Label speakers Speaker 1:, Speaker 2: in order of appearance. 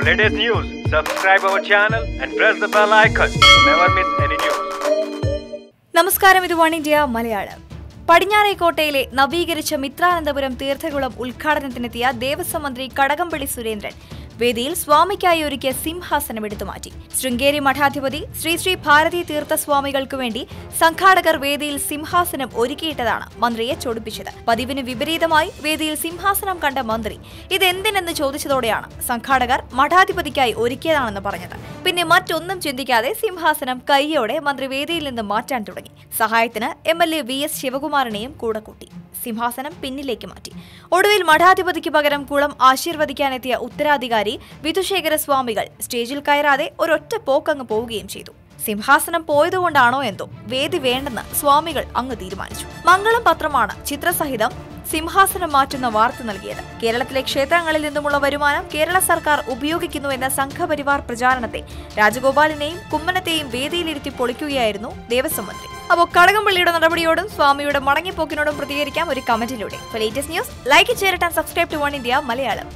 Speaker 1: latest news, subscribe our channel and press the bell icon. Never miss any news.
Speaker 2: നമസ്കാരം ഇത് one India Malayalam പടിഞ്ഞാറേക്കോട്ടയിലെ നവീകരിച്ച മിത്രാനന്തപുരം തീർത്ഥകുളം ഉദ്ഘാടനത്തിനെത്തിയ ദേവസ്വം മന്ത്രി കടകംപള്ളി സുരേന്ദ്രൻ വേദിയിൽ സ്വാമിക്കായി ഒരുക്കിയ സിംഹാസനം എടുത്തുമാറ്റി ശൃംഗേരി മഠാധിപതി ശ്രീ ശ്രീ ഭാരതി തീർത്ഥസ്വാമികൾക്കു വേണ്ടി സംഘാടകർ വേദിയിൽ സിംഹാസനം ഒരുക്കിയിട്ടതാണ് മന്ത്രിയെ ചൊടിപ്പിച്ചത്. പതിവിന് വിപരീതമായി വേദിയിൽ സിംഹാസനം കണ്ട മന്ത്രി ഇതെന്തിനെന്ന് ചോദിച്ചതോടെയാണ് സംഘാടകർ മഠാധിപതിക്കായി ഒരുക്കിയതാണെന്ന് പറഞ്ഞത്. പിന്നെ മറ്റൊന്നും ചിന്തിക്കാതെ സിംഹാസനം കൈയോടെ മന്ത്രി വേദിയിൽ നിന്ന് മാറ്റാൻ തുടങ്ങി. സഹായത്തിന് M L A V S ശിവകുമാറിനെയും കൂടെ കൂട്ടി. സിംഹാസനം പിന്നിലേക്ക് മാറ്റി. ഒടുവിൽ മഠാധിപതിക്ക് പകരം കുളം ആശീർവദിക്കാനെത്തിയ ഉത്തരാധികാരി വിധുശേഖര സ്വാമികൾ സ്റ്റേജിൽ കയറാതെ ഒരൊറ്റ പോക്കങ്ങ് പോവുകയും ചെയ്തു. സിംഹാസനം പോയതുകൊണ്ടാണോ എന്തോ വേദി വേണ്ടെന്ന് സ്വാമികൾ അങ്ങ് തീരുമാനിച്ചു. മംഗളം പത്രമാണ് ചിത്രസഹിതം സിംഹാസനം മാറ്റുന്ന വാർത്ത നൽകിയത്. കേരളത്തിലെ ക്ഷേത്രങ്ങളിൽ നിന്നുമുള്ള വരുമാനം കേരള സർക്കാർ ഉപയോഗിക്കുന്നു എന്ന സംഘപരിവാർ പ്രചാരണത്തെ രാജഗോപാലിനെയും കുമ്മനത്തെയും വേദിയിലിരുത്തി പൊളിക്കുകയായിരുന്നു ദേവസ്വം മന്ത്രി. അപ്പോൾ കടകംപള്ളിയുടെ നടപടിയോടും സ്വാമിയുടെ മടങ്ങിപ്പോക്കിനോടും പ്രതികരിക്കാം ഒരു കമന്റിലൂടെ. ലേറ്റസ്റ്റ് ന്യൂസ് ലൈക്ക് ചെയ്തിട്ട് subscribe to one India Malayalam.